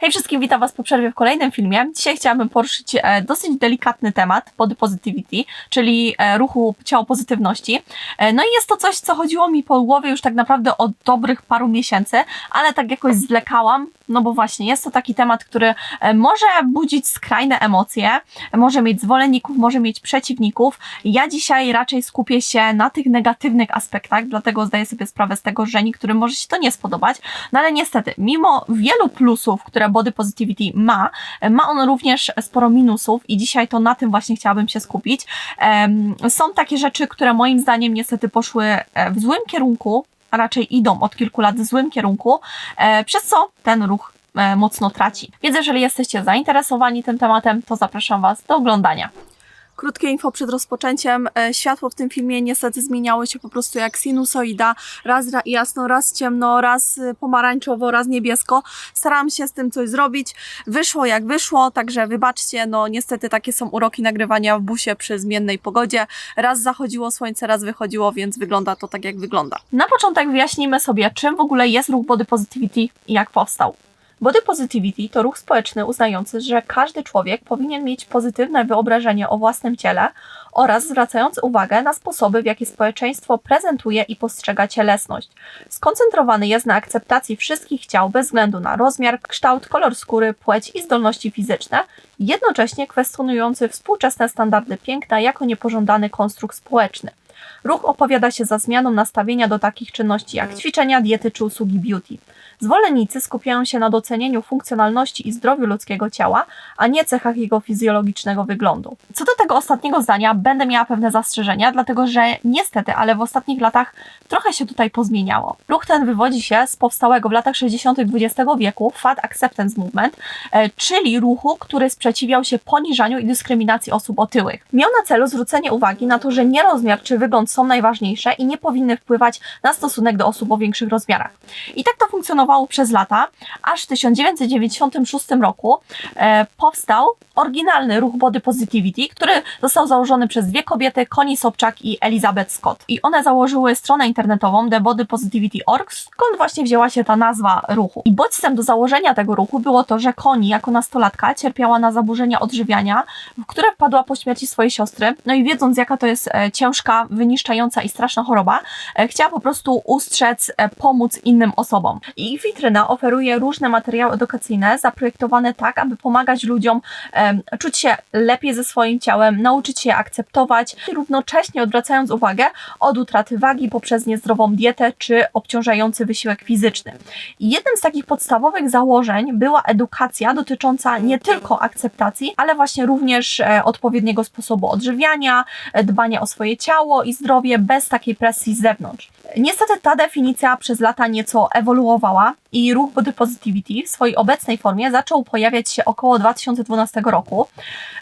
Hej wszystkim, witam Was po przerwie w kolejnym filmie. Dzisiaj chciałabym poruszyć e, dosyć delikatny temat body positivity, czyli e, ruchu ciało pozytywności. E, no i jest to coś, co chodziło mi po głowie już tak naprawdę od dobrych paru miesięcy, ale tak jakoś zwlekałam, no bo właśnie jest to taki temat, który e, może budzić skrajne emocje, może mieć zwolenników, może mieć przeciwników. Ja dzisiaj raczej skupię się na tych negatywnych aspektach, dlatego zdaję sobie sprawę z tego, że niektórym może się to nie spodobać, no ale niestety, mimo wielu plusów, które body positivity ma, ma on również sporo minusów i dzisiaj to na tym właśnie chciałabym się skupić. Są takie rzeczy, które moim zdaniem niestety poszły e, w złym kierunku, a raczej idą od kilku lat w złym kierunku, e, przez co ten ruch e, mocno traci. Więc jeżeli jesteście zainteresowani tym tematem, to zapraszam Was do oglądania. Krótkie info przed rozpoczęciem. E, Światło w tym filmie niestety zmieniało się po prostu jak sinusoida. Raz ra- jasno, raz ciemno, raz y, pomarańczowo, raz niebiesko. Starałam się z tym coś zrobić. Wyszło jak wyszło, także wybaczcie, no niestety takie są uroki nagrywania w busie przy zmiennej pogodzie. Raz zachodziło słońce, raz wychodziło, więc wygląda to tak jak wygląda. Na początek wyjaśnijmy sobie, czym w ogóle jest ruch body positivity i jak powstał. Body positivity to ruch społeczny uznający, że każdy człowiek powinien mieć pozytywne wyobrażenie o własnym ciele oraz zwracający uwagę na sposoby, w jaki społeczeństwo prezentuje i postrzega cielesność. Skoncentrowany jest na akceptacji wszystkich ciał bez względu na rozmiar, kształt, kolor skóry, płeć i zdolności fizyczne, jednocześnie kwestionujący współczesne standardy piękna jako niepożądany konstrukt społeczny. Ruch opowiada się za zmianą nastawienia do takich czynności jak ćwiczenia, diety czy usługi beauty. Zwolennicy skupiają się na docenieniu funkcjonalności i zdrowiu ludzkiego ciała, a nie cechach jego fizjologicznego wyglądu. Co do tego ostatniego zdania, będę miała pewne zastrzeżenia, dlatego że niestety, ale w ostatnich latach trochę się tutaj pozmieniało. Ruch ten wywodzi się z powstałego w latach 60. XX wieku Fat Acceptance Movement, e, czyli ruchu, który sprzeciwiał się poniżaniu i dyskryminacji osób otyłych. Miał na celu zwrócenie uwagi na to, że nie rozmiar czy wygląd są najważniejsze i nie powinny wpływać na stosunek do osób o większych rozmiarach. I tak to funkcjonowało przez lata, aż w 1996 roku e, powstał oryginalny ruch Body Positivity, który został założony przez dwie kobiety, Connie Sobczak i Elizabeth Scott. I one założyły stronę internetową thebodypositivity.org, skąd właśnie wzięła się ta nazwa ruchu. I bodźcem do założenia tego ruchu było to, że Connie jako nastolatka cierpiała na zaburzenia odżywiania, w które wpadła po śmierci swojej siostry. No i wiedząc, jaka to jest e, ciężka, wyniszczająca i straszna choroba, e, chciała po prostu ustrzec, e, pomóc innym osobom. I witryna oferuje różne materiały edukacyjne zaprojektowane tak, aby pomagać ludziom czuć się lepiej ze swoim ciałem, nauczyć się akceptować, równocześnie odwracając uwagę od utraty wagi poprzez niezdrową dietę czy obciążający wysiłek fizyczny. I jednym z takich podstawowych założeń była edukacja dotycząca nie tylko akceptacji, ale właśnie również e, odpowiedniego sposobu odżywiania, e, dbania o swoje ciało i zdrowie bez takiej presji z zewnątrz. Niestety ta definicja przez lata nieco ewoluowała i ruch Body Positivity w swojej obecnej formie zaczął pojawiać się około 2012 roku.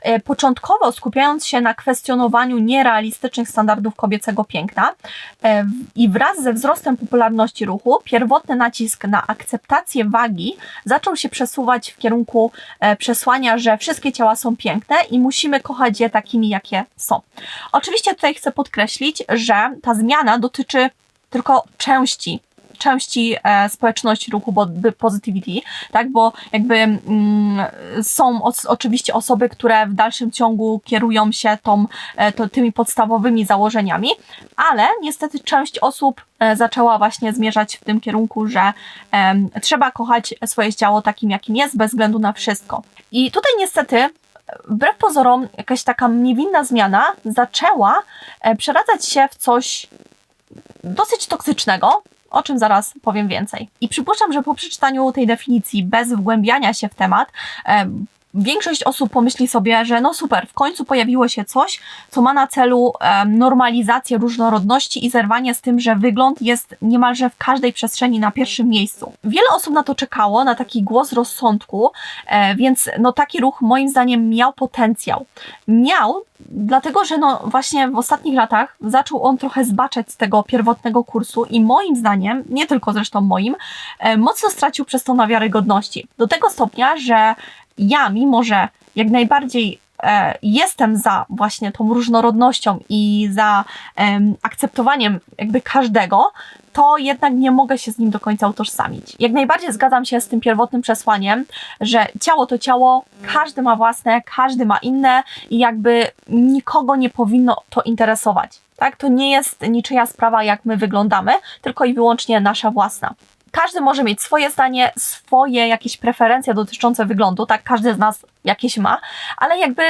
E, Początkowo skupiając się na kwestionowaniu nierealistycznych standardów kobiecego piękna e, i wraz ze wzrostem popularności ruchu pierwotny nacisk na akceptację wagi zaczął się przesuwać w kierunku e, przesłania, że wszystkie ciała są piękne i musimy kochać je takimi, jakie są. Oczywiście tutaj chcę podkreślić, że ta zmiana dotyczy tylko części części e, społeczności ruchu positivity, tak, bo jakby mm, są oczywiście osoby, które w dalszym ciągu kierują się tą, e, to, tymi podstawowymi założeniami, ale niestety część osób e, zaczęła właśnie zmierzać w tym kierunku, że trzeba kochać swoje ciało takim, jakim jest, bez względu na wszystko. I tutaj niestety wbrew pozorom jakaś taka niewinna zmiana zaczęła przeradzać się w coś dosyć toksycznego, o czym zaraz powiem więcej. I przypuszczam, że po przeczytaniu tej definicji, bez wgłębiania się w temat, em, większość osób pomyśli sobie, że no super, w końcu pojawiło się coś, co ma na celu normalizację różnorodności i zerwanie z tym, że wygląd jest niemalże w każdej przestrzeni na pierwszym miejscu. Wiele osób na to czekało, na taki głos rozsądku, e, więc no taki ruch moim zdaniem miał potencjał. Miał, dlatego że no właśnie w ostatnich latach zaczął on trochę zbaczać z tego pierwotnego kursu i moim zdaniem, nie tylko zresztą moim, e, mocno stracił przez to na wiarygodności. Do tego stopnia, że ja, mimo że jak najbardziej e, jestem za właśnie tą różnorodnością i za em, akceptowaniem jakby każdego, to jednak nie mogę się z nim do końca utożsamić. Jak najbardziej zgadzam się z tym pierwotnym przesłaniem, że ciało to ciało, każdy ma własne, każdy ma inne i jakby nikogo nie powinno to interesować. Tak? To nie jest niczyja sprawa, jak my wyglądamy, tylko i wyłącznie nasza własna. Każdy może mieć swoje zdanie, swoje jakieś preferencje dotyczące wyglądu, tak? Każdy z nas jakieś ma, ale jakby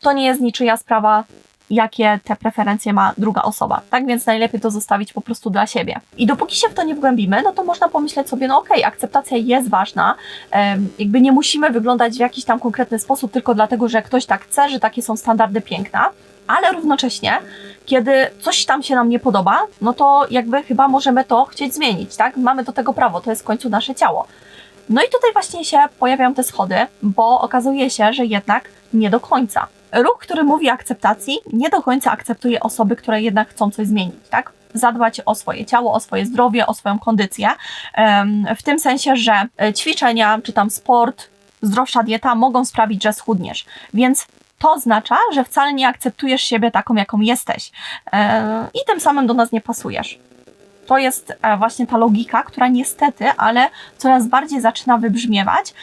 to nie jest niczyja sprawa, jakie te preferencje ma druga osoba, tak? Więc najlepiej to zostawić po prostu dla siebie. I dopóki się w to nie wgłębimy, no to można pomyśleć sobie, no okej, okay, akceptacja jest ważna, jakby nie musimy wyglądać w jakiś tam konkretny sposób tylko dlatego, że ktoś tak chce, że takie są standardy piękna, ale równocześnie, kiedy coś tam się nam nie podoba, no to jakby chyba możemy to chcieć zmienić, tak? Mamy do tego prawo, to jest w końcu nasze ciało. No i tutaj właśnie się pojawiają te schody, bo okazuje się, że jednak nie do końca. Ruch, który mówi akceptacji, nie do końca akceptuje osoby, które jednak chcą coś zmienić, tak? Zadbać o swoje ciało, o swoje zdrowie, o swoją kondycję. W tym sensie, że e, ćwiczenia, czy tam sport, zdrowsza dieta mogą sprawić, że schudniesz. Więc to oznacza, że wcale nie akceptujesz siebie taką, jaką jesteś e, i tym samym do nas nie pasujesz. To jest e, właśnie ta logika, która niestety, ale coraz bardziej zaczyna wybrzmiewać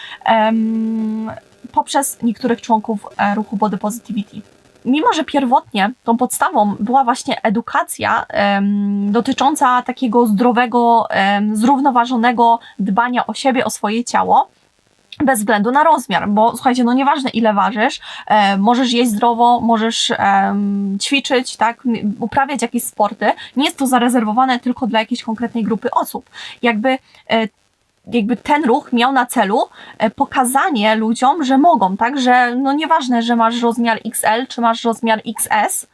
poprzez niektórych członków e, ruchu Body Positivity mimo że pierwotnie tą podstawą była właśnie edukacja um, dotycząca takiego zdrowego, um, zrównoważonego dbania o siebie, o swoje ciało, bez względu na rozmiar, bo słuchajcie, no nieważne ile ważysz, e, możesz jeść zdrowo, możesz e, ćwiczyć, tak, uprawiać jakieś sporty, nie jest to zarezerwowane tylko dla jakiejś konkretnej grupy osób. Jakby e, jakby ten ruch miał na celu e, pokazanie ludziom, że mogą, tak, że no nieważne, że masz rozmiar XL czy masz rozmiar XS,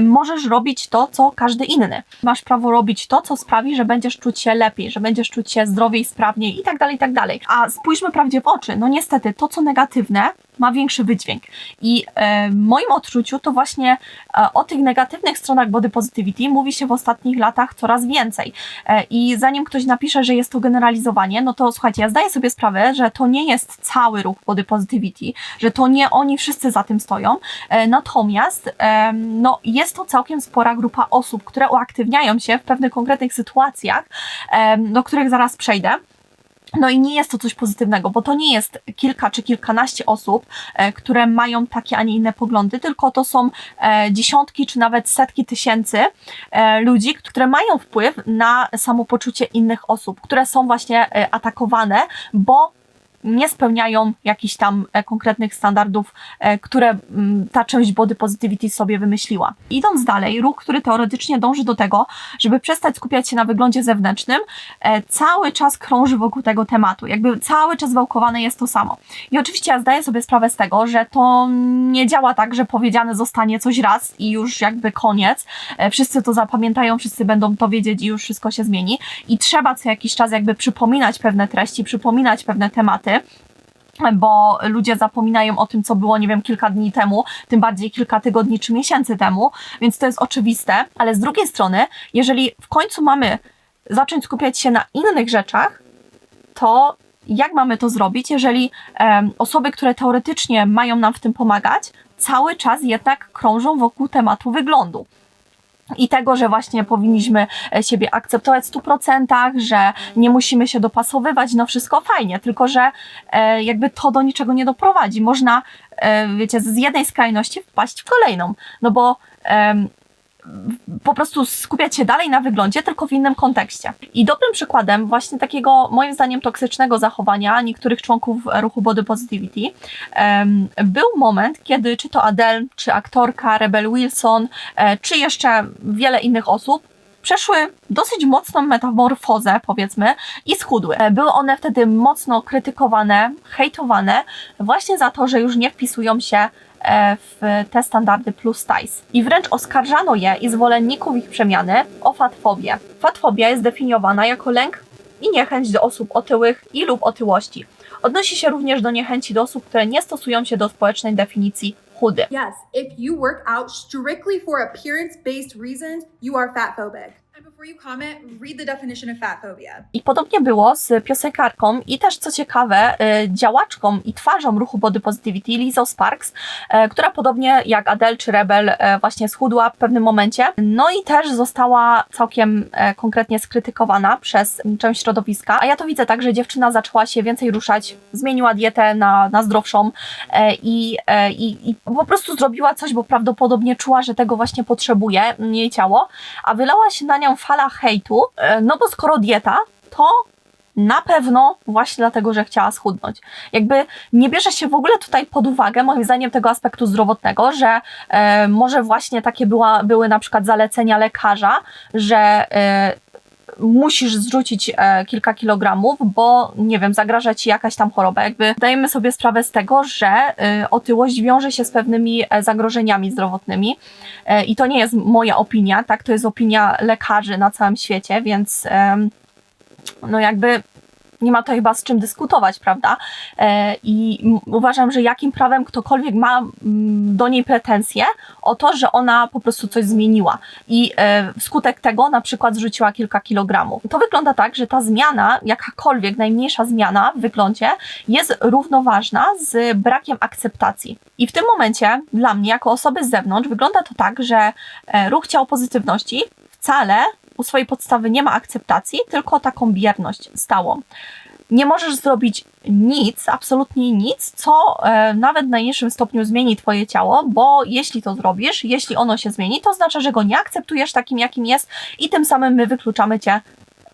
możesz robić to, co każdy inny. Masz prawo robić to, co sprawi, że będziesz czuć się lepiej, że będziesz czuć się zdrowiej, sprawniej i tak dalej, i tak dalej. A spójrzmy prawdzie w oczy. No niestety, to, co negatywne, ma większy wydźwięk. I e, w moim odczuciu to właśnie e, o tych negatywnych stronach body positivity mówi się w ostatnich latach coraz więcej. E, I zanim ktoś napisze, że jest to generalizowanie, no to słuchajcie, ja zdaję sobie sprawę, że to nie jest cały ruch body positivity, że to nie oni wszyscy za tym stoją. E, natomiast e, no, jest to całkiem spora grupa osób, które uaktywniają się w pewnych konkretnych sytuacjach, do których zaraz przejdę. No i nie jest to coś pozytywnego, bo to nie jest kilka czy kilkanaście osób, e, które mają takie, a nie inne poglądy, tylko to są e, dziesiątki czy nawet setki tysięcy e, ludzi, które mają wpływ na samopoczucie innych osób, które są właśnie atakowane, bo nie spełniają jakichś tam e, konkretnych standardów, e, które mm, ta część body positivity sobie wymyśliła. Idąc dalej, ruch, który teoretycznie dąży do tego, żeby przestać skupiać się na wyglądzie zewnętrznym, e, cały czas krąży wokół tego tematu. Jakby cały czas wałkowane jest to samo. I oczywiście ja zdaję sobie sprawę z tego, że to nie działa tak, że powiedziane zostanie coś raz i już jakby koniec. Wszyscy to zapamiętają, wszyscy będą to wiedzieć i już wszystko się zmieni. I trzeba co jakiś czas jakby przypominać pewne treści, przypominać pewne tematy, bo ludzie zapominają o tym, co było, nie wiem, kilka dni temu, tym bardziej kilka tygodni czy miesięcy temu, więc to jest oczywiste, ale z drugiej strony, jeżeli w końcu mamy zacząć skupiać się na innych rzeczach, to jak mamy to zrobić, jeżeli um, osoby, które teoretycznie mają nam w tym pomagać, cały czas jednak krążą wokół tematu wyglądu i tego, że właśnie powinniśmy e, siebie akceptować w 100%, że nie musimy się dopasowywać, no wszystko fajnie, tylko że e, jakby to do niczego nie doprowadzi. Można, e, wiecie, z jednej skrajności wpaść w kolejną, no bo po prostu skupiać się dalej na wyglądzie, tylko w innym kontekście. I dobrym przykładem właśnie takiego, moim zdaniem, toksycznego zachowania niektórych członków ruchu Body Positivity um, był moment, kiedy czy to Adele, czy aktorka Rebel Wilson, e, czy jeszcze wiele innych osób przeszły dosyć mocną metamorfozę, powiedzmy, i schudły. E, były one wtedy mocno krytykowane, hejtowane, właśnie za to, że już nie wpisują się w te standardy plus size. I wręcz oskarżano je i zwolenników ich przemiany o fatfobię. Fatfobia jest definiowana jako lęk i niechęć do osób otyłych i lub otyłości. Odnosi się również do niechęci do osób, które nie stosują się do społecznej definicji chudy. Yes, if you work out strictly for appearance-based reasons, you are fatphobic. I podobnie było z piosenkarką i też co ciekawe, y, działaczką i twarzą ruchu Body Positivity, Lizą Sparks, e, która podobnie jak Adele czy Rebel e, właśnie schudła w pewnym momencie. No i też została całkiem e, konkretnie skrytykowana przez część środowiska. A ja to widzę tak, że dziewczyna zaczęła się więcej ruszać, zmieniła dietę na, na zdrowszą e, i, e, i, i po prostu zrobiła coś, bo prawdopodobnie czuła, że tego właśnie potrzebuje m, jej ciało, a wylała się na nią fala hejtu, e, no bo skoro dieta, to na pewno właśnie dlatego, że chciała schudnąć. Jakby nie bierze się w ogóle tutaj pod uwagę, moim zdaniem, tego aspektu zdrowotnego, że e, może właśnie takie była, były na przykład zalecenia lekarza, że e, musisz zrzucić e, kilka kilogramów, bo nie wiem, zagraża ci jakaś tam choroba. Jakby dajemy sobie sprawę z tego, że e, otyłość wiąże się z pewnymi e, zagrożeniami zdrowotnymi i to nie jest moja opinia, tak? To jest opinia lekarzy na całym świecie, więc no jakby nie ma to chyba z czym dyskutować, prawda? E, I uważam, że jakim prawem ktokolwiek ma mm, do niej pretensje o to, że ona po prostu coś zmieniła i e, wskutek tego na przykład zrzuciła kilka kilogramów. To wygląda tak, że ta zmiana, jakakolwiek najmniejsza zmiana w wyglądzie jest równoważna z brakiem akceptacji. I w tym momencie dla mnie, jako osoby z zewnątrz, wygląda to tak, że e, ruch ciało pozytywności wcale u swojej podstawy nie ma akceptacji, tylko taką bierność stałą. Nie możesz zrobić nic, absolutnie nic, co e, nawet w najmniejszym stopniu zmieni Twoje ciało, bo jeśli to zrobisz, jeśli ono się zmieni, to oznacza, że go nie akceptujesz takim, jakim jest i tym samym my wykluczamy Cię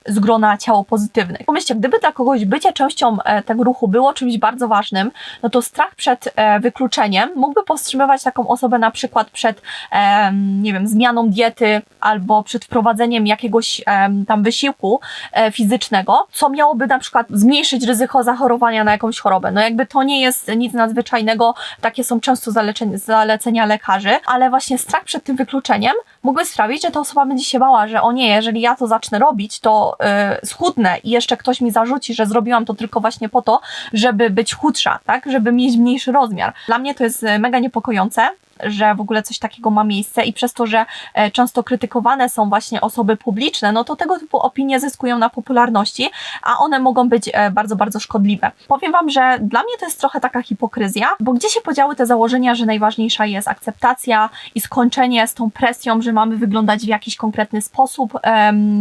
z grona ciało pozytywnych. Pomyślcie, gdyby dla kogoś bycie częścią e, tego ruchu było czymś bardzo ważnym, no to strach przed e, wykluczeniem mógłby powstrzymywać taką osobę na przykład przed, em, nie wiem, zmianą diety albo przed wprowadzeniem jakiegoś tam wysiłku e, fizycznego, co miałoby na przykład zmniejszyć ryzyko zachorowania na jakąś chorobę. No jakby to nie jest nic nadzwyczajnego, takie są często zalecenia lekarzy, ale właśnie strach przed tym wykluczeniem mógłby sprawić, że ta osoba będzie się bała, że o nie, jeżeli ja to zacznę robić, to y, schudnę i jeszcze ktoś mi zarzuci, że zrobiłam to tylko właśnie po to, żeby być chudsza, tak, żeby mieć mniejszy rozmiar. Dla mnie to jest y, mega niepokojące, że w ogóle coś takiego ma miejsce i przez to, że e, często krytykowane są właśnie osoby publiczne, no to tego typu opinie zyskują na popularności, a one mogą być e, bardzo, bardzo szkodliwe. Powiem Wam, że dla mnie to jest trochę taka hipokryzja, bo gdzie się podziały te założenia, że najważniejsza jest akceptacja i skończenie z tą presją, że mamy wyglądać w jakiś konkretny sposób,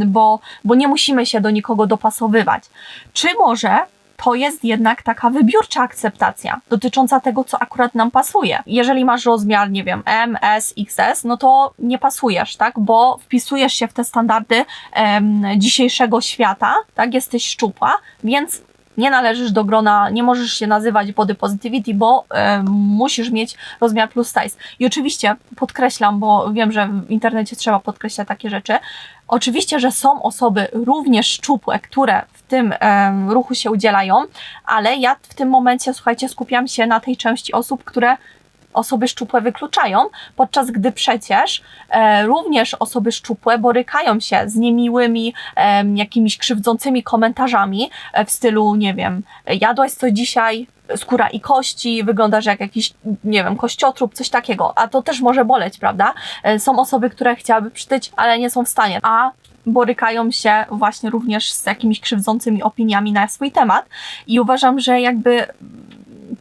bo, bo nie musimy się do nikogo dopasowywać. Czy może to jest jednak taka wybiórcza akceptacja dotycząca tego, co akurat nam pasuje. Jeżeli masz rozmiar, nie wiem, M, S, XS, no to nie pasujesz, tak? Bo wpisujesz się w te standardy em, dzisiejszego świata, tak? Jesteś szczupła, więc nie należysz do grona, nie możesz się nazywać body positivity, bo em, musisz mieć rozmiar plus size. I oczywiście podkreślam, bo wiem, że w internecie trzeba podkreślać takie rzeczy. Oczywiście, że są osoby również szczupłe, które tym em, ruchu się udzielają, ale ja w tym momencie, słuchajcie, skupiam się na tej części osób, które osoby szczupłe wykluczają, podczas gdy przecież e, również osoby szczupłe borykają się z niemiłymi, em, jakimiś krzywdzącymi komentarzami e, w stylu, nie wiem, jadłaś co dzisiaj, skóra i kości, wyglądasz jak jakiś, nie wiem, kościotrup, coś takiego, a to też może boleć, prawda? E, Są osoby, które chciałyby przytyć, ale nie są w stanie, a borykają się właśnie również z jakimiś krzywdzącymi opiniami na swój temat i uważam, że jakby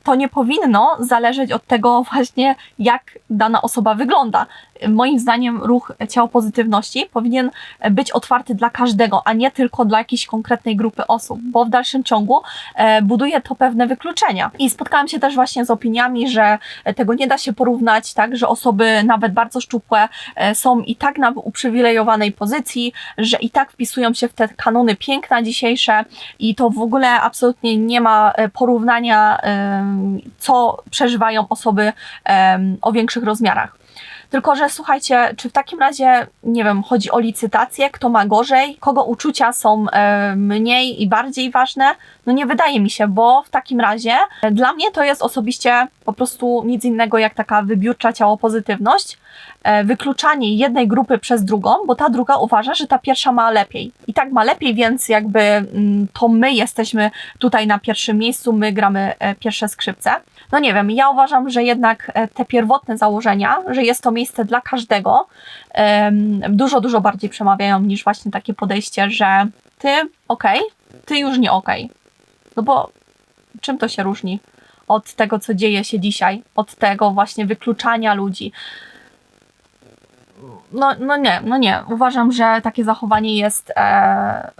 to nie powinno zależeć od tego właśnie, jak dana osoba wygląda. Moim zdaniem ruch ciało pozytywności powinien być otwarty dla każdego, a nie tylko dla jakiejś konkretnej grupy osób, bo w dalszym ciągu e, buduje to pewne wykluczenia. I spotkałam się też właśnie z opiniami, że tego nie da się porównać, tak, że osoby nawet bardzo szczupłe e, są i tak na uprzywilejowanej pozycji, że i tak wpisują się w te kanony piękna dzisiejsze i to w ogóle absolutnie nie ma e, porównania, co przeżywają osoby o większych rozmiarach. Tylko, że słuchajcie, czy w takim razie, nie wiem, chodzi o licytację, kto ma gorzej, kogo uczucia są e, mniej i bardziej ważne? No nie wydaje mi się, bo w takim razie e, dla mnie to jest osobiście po prostu nic innego jak taka wybiórcza ciało pozytywność, e, wykluczanie jednej grupy przez drugą, bo ta druga uważa, że ta pierwsza ma lepiej. I tak ma lepiej, więc jakby mm, to my jesteśmy tutaj na pierwszym miejscu, my gramy pierwsze skrzypce. No nie wiem, ja uważam, że jednak e, te pierwotne założenia, że jest to miejsce dla każdego, dużo, dużo bardziej przemawiają niż właśnie takie podejście, że ty okej, ty już nie okej. No bo czym to się różni od tego, co dzieje się dzisiaj, od tego właśnie wykluczania ludzi? No, no nie, no nie. Uważam, że takie zachowanie jest. E...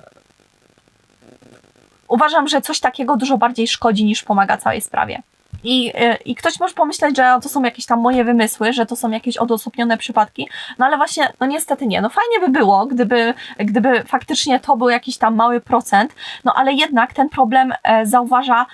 Uważam, że coś takiego dużo bardziej szkodzi niż pomaga całej sprawie. I, e, I ktoś może pomyśleć, że to są jakieś tam moje wymysły, że to są jakieś odosobnione przypadki, no ale właśnie, no niestety nie. No fajnie by było, gdyby, gdyby faktycznie to był jakiś tam mały procent, no ale jednak ten problem e, zauważa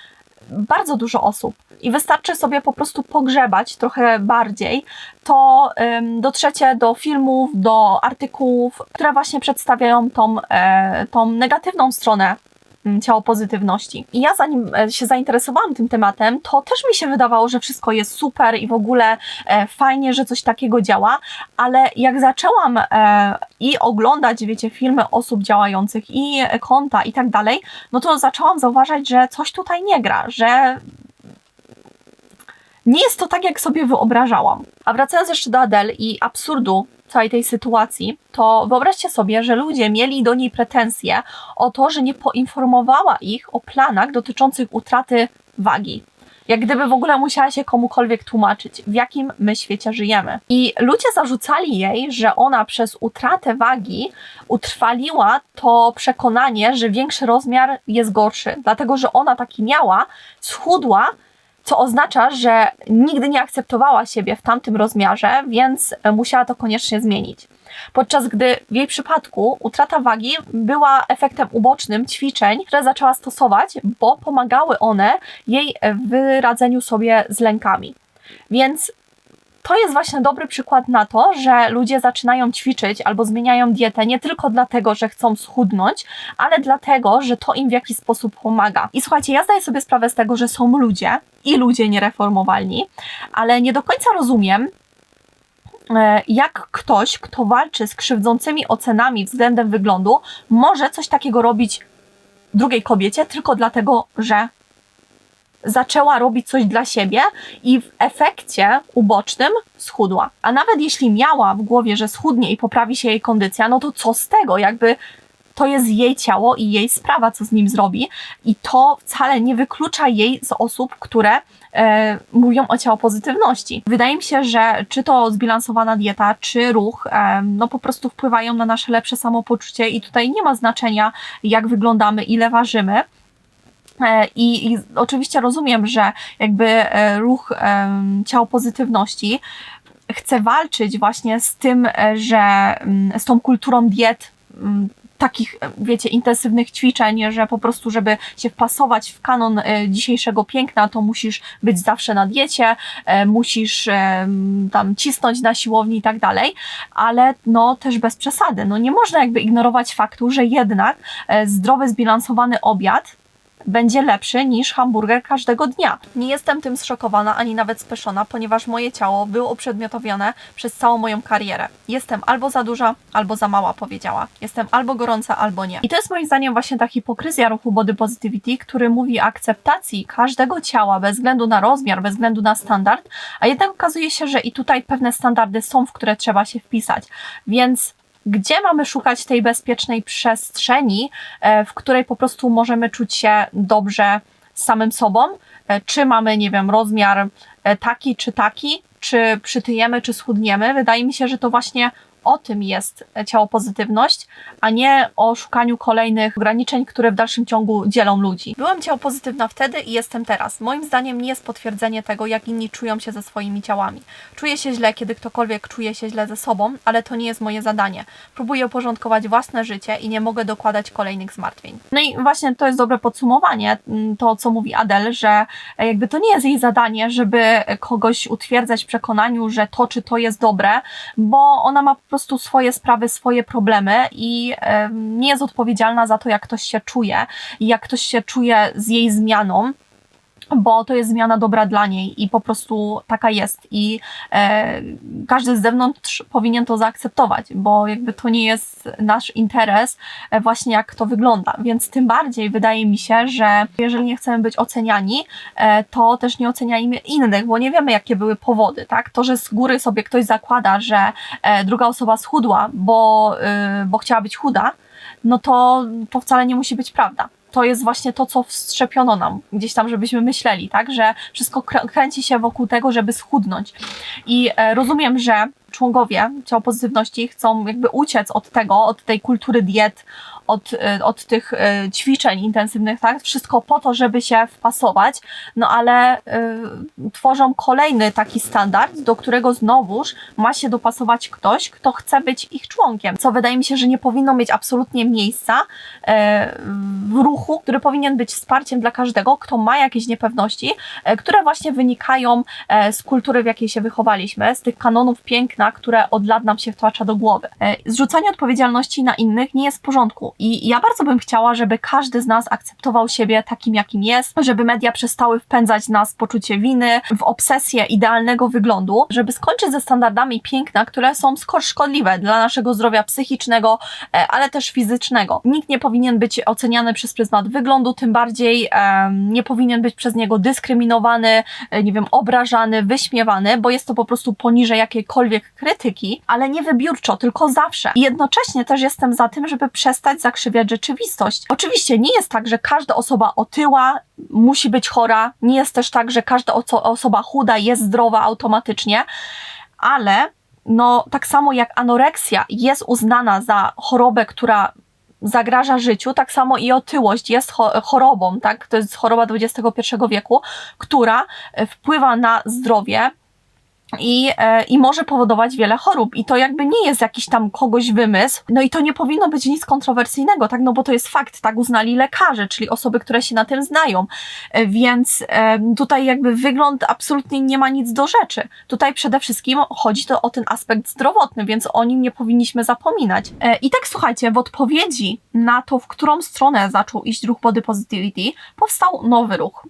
bardzo dużo osób. I wystarczy sobie po prostu pogrzebać trochę bardziej, to ym, dotrzecie do filmów, do artykułów, które właśnie przedstawiają tą, e, tą negatywną stronę ciało pozytywności. I ja zanim e, się zainteresowałam tym tematem, to też mi się wydawało, że wszystko jest super i w ogóle e, fajnie, że coś takiego działa, ale jak zaczęłam e, i oglądać, wiecie, filmy osób działających i konta i tak dalej, no to zaczęłam zauważać, że coś tutaj nie gra, że nie jest to tak, jak sobie wyobrażałam. A wracając jeszcze do Adele i absurdu całej tej sytuacji, to wyobraźcie sobie, że ludzie mieli do niej pretensje o to, że nie poinformowała ich o planach dotyczących utraty wagi. Jak gdyby w ogóle musiała się komukolwiek tłumaczyć, w jakim my świecie żyjemy. I ludzie zarzucali jej, że ona przez utratę wagi utrwaliła to przekonanie, że większy rozmiar jest gorszy, dlatego że ona taki miała, schudła, co oznacza, że nigdy nie akceptowała siebie w tamtym rozmiarze, więc musiała to koniecznie zmienić. Podczas gdy w jej przypadku utrata wagi była efektem ubocznym ćwiczeń, które zaczęła stosować, bo pomagały one jej w radzeniu sobie z lękami. Więc to jest właśnie dobry przykład na to, że ludzie zaczynają ćwiczyć albo zmieniają dietę nie tylko dlatego, że chcą schudnąć, ale dlatego, że to im w jakiś sposób pomaga. I słuchajcie, ja zdaję sobie sprawę z tego, że są ludzie i ludzie niereformowalni, ale nie do końca rozumiem, e, jak ktoś, kto walczy z krzywdzącymi ocenami względem wyglądu, może coś takiego robić drugiej kobiecie tylko dlatego, że zaczęła robić coś dla siebie i w efekcie ubocznym schudła. A nawet jeśli miała w głowie, że schudnie i poprawi się jej kondycja, no to co z tego? Jakby to jest jej ciało i jej sprawa, co z nim zrobi, i to wcale nie wyklucza jej z osób, które e, mówią o ciało pozytywności. Wydaje mi się, że czy to zbilansowana dieta, czy ruch, e, no po prostu wpływają na nasze lepsze samopoczucie, i tutaj nie ma znaczenia, jak wyglądamy, ile ważymy. E, I, I oczywiście rozumiem, że jakby e, ruch em, ciało pozytywności chce walczyć właśnie z tym, e, że z tą kulturą diet takich, wiecie, intensywnych ćwiczeń, że po prostu, żeby się wpasować w kanon dzisiejszego piękna, to musisz być zawsze na diecie, musisz tam cisnąć na siłowni i tak dalej, ale no też bez przesady. No nie można jakby ignorować faktu, że jednak zdrowy, zbilansowany obiad będzie lepszy niż hamburger każdego dnia. Nie jestem tym zszokowana ani nawet speszona, ponieważ moje ciało było uprzedmiotowione przez całą moją karierę. Jestem albo za duża, albo za mała, powiedziała. Jestem albo gorąca, albo nie. I to jest moim zdaniem właśnie ta hipokryzja ruchu body positivity, który mówi akceptacji każdego ciała bez względu na rozmiar, bez względu na standard, a jednak okazuje się, że i tutaj pewne standardy są, w które trzeba się wpisać. Więc gdzie mamy szukać tej bezpiecznej przestrzeni, e, w której po prostu możemy czuć się dobrze z samym sobą? E, Czy mamy, nie wiem, rozmiar e, taki czy taki, czy przytyjemy, czy schudniemy? Wydaje mi się, że to właśnie o tym jest ciało pozytywność, a nie o szukaniu kolejnych ograniczeń, które w dalszym ciągu dzielą ludzi. Byłam ciało pozytywna wtedy i jestem teraz. Moim zdaniem nie jest potwierdzenie tego, jak inni czują się ze swoimi ciałami. Czuję się źle, kiedy ktokolwiek czuje się źle ze sobą, ale to nie jest moje zadanie. Próbuję uporządkować własne życie i nie mogę dokładać kolejnych zmartwień. No i właśnie to jest dobre podsumowanie, mm, to co mówi Adel, że jakby to nie jest jej zadanie, żeby kogoś utwierdzać w przekonaniu, że to czy to jest dobre, bo ona ma po prostu swoje sprawy, swoje problemy i nie jest odpowiedzialna za to, jak ktoś się czuje i jak ktoś się czuje z jej zmianą. Bo to jest zmiana dobra dla niej i po prostu taka jest. I e, każdy z zewnątrz powinien to zaakceptować, bo jakby to nie jest nasz interes, e, właśnie jak to wygląda. Więc tym bardziej wydaje mi się, że jeżeli nie chcemy być oceniani, e, to też nie oceniajmy innych, bo nie wiemy, jakie były powody, tak? To, że z góry sobie ktoś zakłada, że e, druga osoba schudła, bo, y, bo chciała być chuda, no to, to wcale nie musi być prawda. To jest właśnie to, co wstrzepiono nam gdzieś tam, żebyśmy myśleli, tak? Że wszystko krę- kręci się wokół tego, żeby schudnąć. I e, rozumiem, że członkowie ciało pozytywności chcą jakby uciec od tego, od tej kultury diet, od, e, od tych e, ćwiczeń intensywnych, tak? Wszystko po to, żeby się wpasować, no ale y, tworzą kolejny taki standard, do którego znowuż ma się dopasować ktoś, kto chce być ich członkiem, co wydaje mi się, że nie powinno mieć absolutnie miejsca e, w ruchu, który powinien być wsparciem dla każdego, kto ma jakieś niepewności, e, które właśnie wynikają e, z kultury, w jakiej się wychowaliśmy, z tych kanonów piękna, które od lat nam się wtłacza do głowy. E, Zrzucanie odpowiedzialności na innych nie jest w porządku i ja bardzo bym chciała, żeby każdy z nas akceptował siebie takim, jakim jest, żeby media przestały wpędzać nas w poczucie winy, w obsesję idealnego wyglądu, żeby skończyć ze standardami piękna, które są szkodliwe dla naszego zdrowia psychicznego, e, ale też fizycznego. Nikt nie powinien być oceniany przez pryzmat wyglądu, tym bardziej em, nie powinien być przez niego dyskryminowany, e, nie wiem, obrażany, wyśmiewany, bo jest to po prostu poniżej jakiejkolwiek krytyki, ale nie wybiórczo, tylko zawsze. I jednocześnie też jestem za tym, żeby przestać zakrzywiać rzeczywistość. Oczywiście nie jest tak, że każda osoba otyła musi być chora, nie jest też tak, że każda oso- osoba chuda jest zdrowa automatycznie, ale no tak samo jak anoreksja jest uznana za chorobę, która zagraża życiu, tak samo i otyłość jest cho- chorobą, tak? To jest choroba XXI wieku, która e, wpływa na zdrowie i, e, i może powodować wiele chorób. I to jakby nie jest jakiś tam kogoś wymysł. No i to nie powinno być nic kontrowersyjnego, tak? No bo to jest fakt, tak uznali lekarze, czyli osoby, które się na tym znają. E, Więc e, tutaj jakby wygląd absolutnie nie ma nic do rzeczy. Tutaj przede wszystkim chodzi to o ten aspekt zdrowotny, więc o nim nie powinniśmy zapominać. E, I tak słuchajcie, w odpowiedzi na to, w którą stronę zaczął iść ruch body positivity, powstał nowy ruch,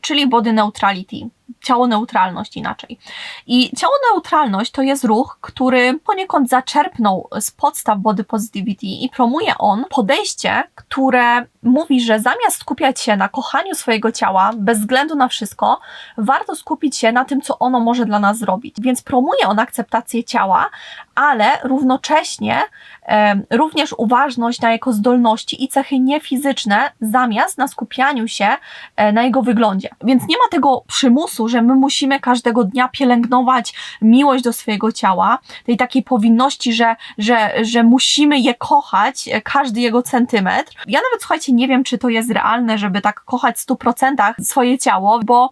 czyli body neutrality. Ciało neutralność inaczej. I ciało neutralność to jest ruch, który poniekąd zaczerpnął z podstaw body positivity i promuje on podejście, które mówi, że zamiast skupiać się na kochaniu swojego ciała, bez względu na wszystko, warto skupić się na tym, co ono może dla nas zrobić. Więc promuje on akceptację ciała, ale równocześnie em, również uważność na jego zdolności i cechy niefizyczne, zamiast na skupianiu się e, na jego wyglądzie. Więc nie ma tego przymusu, że my musimy każdego dnia pielęgnować miłość do swojego ciała, tej takiej powinności, że, że, że musimy je kochać, e, każdy jego centymetr. Ja nawet, słuchajcie, nie wiem, czy to jest realne, żeby tak kochać w 100% swoje ciało, bo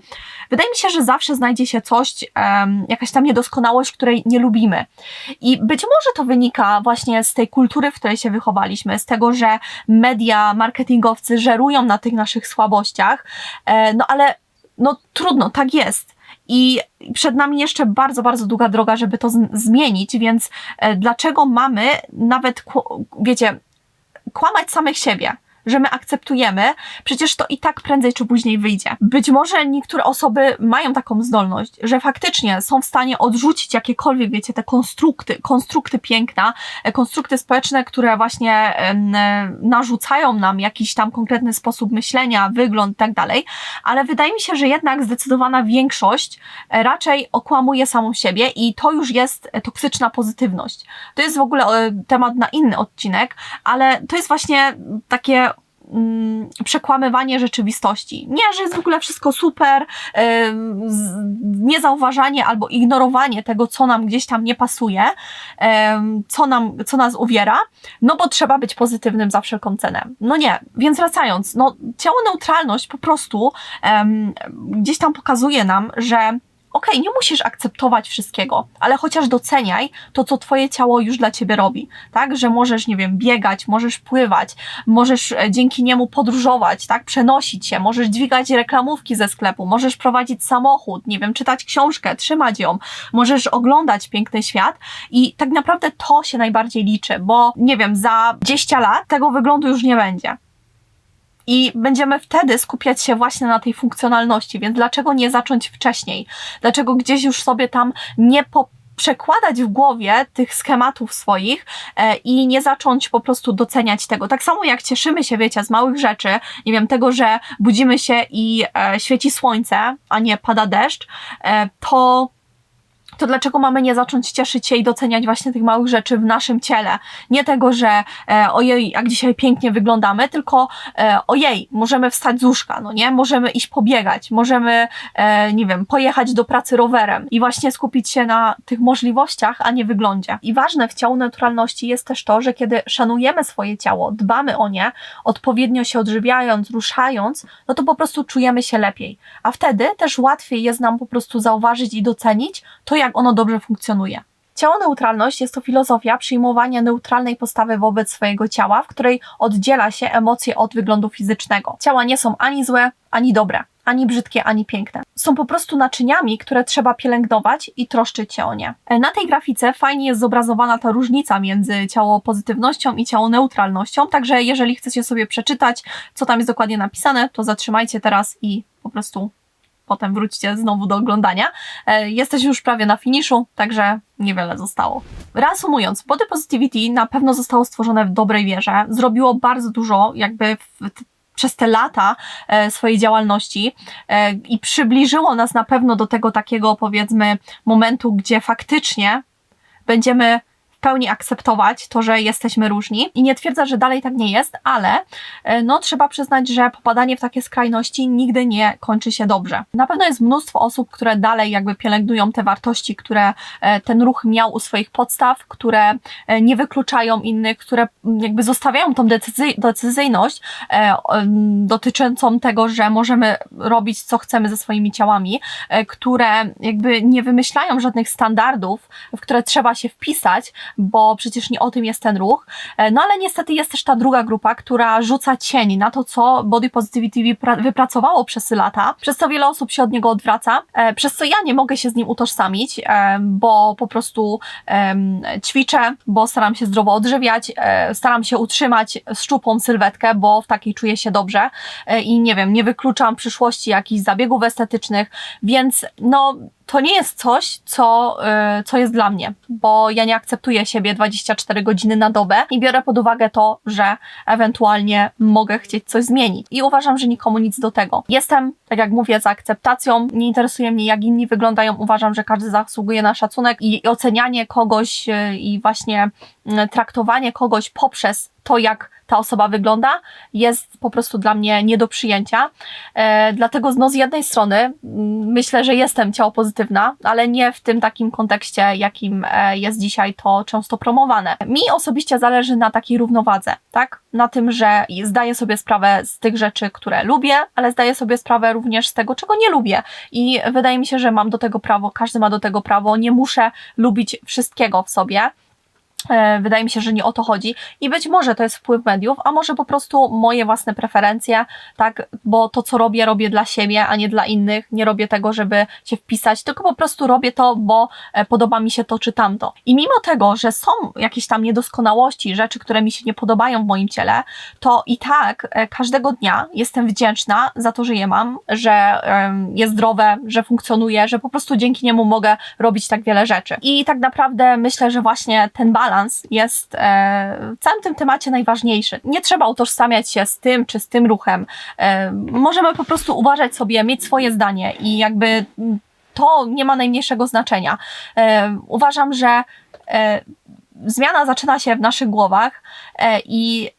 wydaje mi się, że zawsze znajdzie się coś, em, jakaś tam niedoskonałość, której nie lubimy. I być może to wynika właśnie z tej kultury, w której się wychowaliśmy, z tego, że media, marketingowcy żerują na tych naszych słabościach, e, no ale no trudno, tak jest. I przed nami jeszcze bardzo, bardzo długa droga, żeby to zmienić, więc e, dlaczego mamy nawet, wiecie, kłamać samych siebie? Że my akceptujemy, przecież to i tak prędzej czy później wyjdzie. Być może niektóre osoby mają taką zdolność, że faktycznie są w stanie odrzucić jakiekolwiek, wiecie, te konstrukty, konstrukty piękna, e, konstrukty społeczne, które właśnie e, narzucają nam jakiś tam konkretny sposób myślenia, wygląd i tak dalej, ale wydaje mi się, że jednak zdecydowana większość e, raczej okłamuje samą siebie i to już jest toksyczna pozytywność. To jest w ogóle temat na inny odcinek, ale to jest właśnie takie mm, przekłamywanie rzeczywistości. Nie, że jest w ogóle wszystko super, niezauważanie albo ignorowanie tego, co nam gdzieś tam nie pasuje, co, nam, co nas uwiera, no bo trzeba być pozytywnym za wszelką cenę. No nie, więc wracając, no ciało neutralność po prostu gdzieś tam pokazuje nam, że okej, nie musisz akceptować wszystkiego, ale chociaż doceniaj to, co twoje ciało już dla ciebie robi, tak? Że możesz, nie wiem, biegać, możesz pływać, możesz e, dzięki niemu podróżować, tak? Przenosić się, możesz dźwigać reklamówki ze sklepu, możesz prowadzić samochód, nie wiem, czytać książkę, trzymać ją, możesz oglądać piękny świat i tak naprawdę to się najbardziej liczy, bo nie wiem, za 20 lat tego wyglądu już nie będzie. I będziemy wtedy skupiać się właśnie na tej funkcjonalności, więc dlaczego nie zacząć wcześniej? Dlaczego gdzieś już sobie tam nie po przekładać w głowie tych schematów swoich e, i nie zacząć po prostu doceniać tego. Tak samo jak cieszymy się, wiecie, z małych rzeczy, nie wiem, tego, że budzimy się i e, świeci słońce, a nie pada deszcz, e, to to dlaczego mamy nie zacząć cieszyć się i doceniać właśnie tych małych rzeczy w naszym ciele? Nie tego, że e, ojej, jak dzisiaj pięknie wyglądamy, tylko e, ojej, możemy wstać z łóżka, no nie? Możemy iść pobiegać, możemy, e, nie wiem, pojechać do pracy rowerem i właśnie skupić się na tych możliwościach, a nie wyglądzie. I ważne w ciału neutralności jest też to, że kiedy szanujemy swoje ciało, dbamy o nie, odpowiednio się odżywiając, ruszając, no to po prostu czujemy się lepiej. A wtedy też łatwiej jest nam po prostu zauważyć i docenić to, jak ono dobrze funkcjonuje. Ciało neutralność jest to filozofia przyjmowania neutralnej postawy wobec swojego ciała, w której oddziela się emocje od wyglądu fizycznego. Ciała nie są ani złe, ani dobre, ani brzydkie, ani piękne. Są po prostu naczyniami, które trzeba pielęgnować i troszczyć się o nie. E, Na tej grafice fajnie jest zobrazowana ta różnica między ciało pozytywnością i ciało neutralnością, także jeżeli chcecie sobie przeczytać, co tam jest dokładnie napisane, to zatrzymajcie teraz i po prostu potem wróćcie znowu do oglądania. E, Jesteśmy już prawie na finiszu, także niewiele zostało. Reasumując, Body Positivity na pewno zostało stworzone w dobrej wierze, zrobiło bardzo dużo jakby przez te lata e, swojej działalności e, i przybliżyło nas na pewno do tego takiego powiedzmy momentu, gdzie faktycznie będziemy pełni akceptować to, że jesteśmy różni i nie twierdzę, że dalej tak nie jest, ale e, no trzeba przyznać, że popadanie w takie skrajności nigdy nie kończy się dobrze. Na pewno jest mnóstwo osób, które dalej jakby pielęgnują te wartości, które e, ten ruch miał u swoich podstaw, które e, nie wykluczają innych, które jakby zostawiają tą decyzy- decyzyjność dotyczącą tego, że możemy robić co chcemy ze swoimi ciałami, które jakby nie wymyślają żadnych standardów, w które trzeba się wpisać, bo przecież nie o tym jest ten ruch. E, No ale niestety jest też ta druga grupa, która rzuca cień na to, co Body Positivity wypra- wypracowało przez lata, przez co wiele osób się od niego odwraca, e, przez co ja nie mogę się z nim utożsamić, e, bo po prostu ćwiczę, bo staram się zdrowo odżywiać, staram się utrzymać szczupłą sylwetkę, bo w takiej czuję się dobrze. I nie wiem, nie wykluczam przyszłości jakichś zabiegów estetycznych, więc no to nie jest coś, co, y, co jest dla mnie, bo ja nie akceptuję siebie 24 godziny na dobę i biorę pod uwagę to, że ewentualnie mogę chcieć coś zmienić. I uważam, że nikomu nic do tego. Jestem, tak jak mówię, za akceptacją. Nie interesuje mnie, jak inni wyglądają. Uważam, że każdy zasługuje na szacunek i ocenianie kogoś y, i właśnie y, traktowanie kogoś poprzez to, jak ta osoba wygląda, jest po prostu dla mnie nie do przyjęcia. E, dlatego no, z jednej strony myślę, że jestem ciało pozytywna, ale nie w tym takim kontekście, jakim e, jest dzisiaj to często promowane. Mi osobiście zależy na takiej równowadze, tak? Na tym, że zdaję sobie sprawę z tych rzeczy, które lubię, ale zdaję sobie sprawę również z tego, czego nie lubię. I wydaje mi się, że mam do tego prawo, każdy ma do tego prawo, nie muszę lubić wszystkiego w sobie. E, Wydaje mi się, że nie o to chodzi i być może to jest wpływ mediów, a może po prostu moje własne preferencje, tak, bo to co robię, robię dla siebie, a nie dla innych, nie robię tego, żeby się wpisać, tylko po prostu robię to, bo e, podoba mi się to czy tamto. I mimo tego, że są jakieś tam niedoskonałości, rzeczy, które mi się nie podobają w moim ciele, to i tak e, każdego dnia jestem wdzięczna za to, że je mam, że jest zdrowe, że funkcjonuje, że po prostu dzięki niemu mogę robić tak wiele rzeczy. I tak naprawdę myślę, że właśnie ten balans jest e, w całym tym temacie najważniejszy. Nie trzeba utożsamiać się z tym czy z tym ruchem. E, możemy po prostu uważać sobie, mieć swoje zdanie i jakby to nie ma najmniejszego znaczenia. E, uważam, że zmiana zaczyna się w naszych głowach i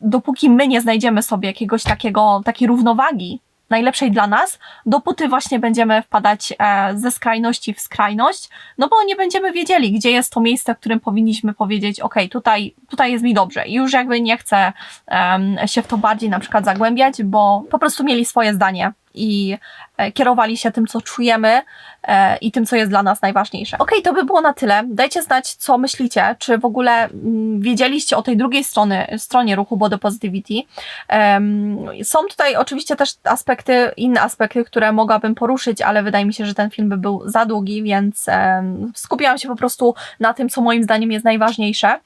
dopóki my nie znajdziemy sobie jakiegoś takiego, takiej równowagi najlepszej dla nas, dopóty właśnie będziemy wpadać e, ze skrajności w skrajność, no bo nie będziemy wiedzieli, gdzie jest to miejsce, w którym powinniśmy powiedzieć, ok, tutaj, tutaj jest mi dobrze. I już jakby nie chcę em, się w to bardziej na przykład zagłębiać, bo po prostu mieli swoje zdanie i e, kierowali się tym, co czujemy e, i tym, co jest dla nas najważniejsze. Ok, to by było na tyle. Dajcie znać, co myślicie, czy w ogóle mm, wiedzieliście o tej drugiej strony, stronie ruchu Body Positivity. Są tutaj oczywiście też aspekty, inne aspekty, które mogłabym poruszyć, ale wydaje mi się, że ten film by był za długi, więc skupiłam się po prostu na tym, co moim zdaniem jest najważniejsze.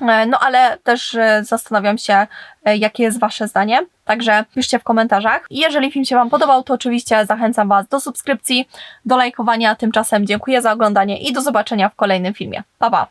E, No ale też e, zastanawiam się, e, jakie jest Wasze zdanie. Także piszcie w komentarzach. Jeżeli film się Wam podobał, to oczywiście zachęcam Was do subskrypcji, do lajkowania. Tymczasem dziękuję za oglądanie i do zobaczenia w kolejnym filmie. Pa pa!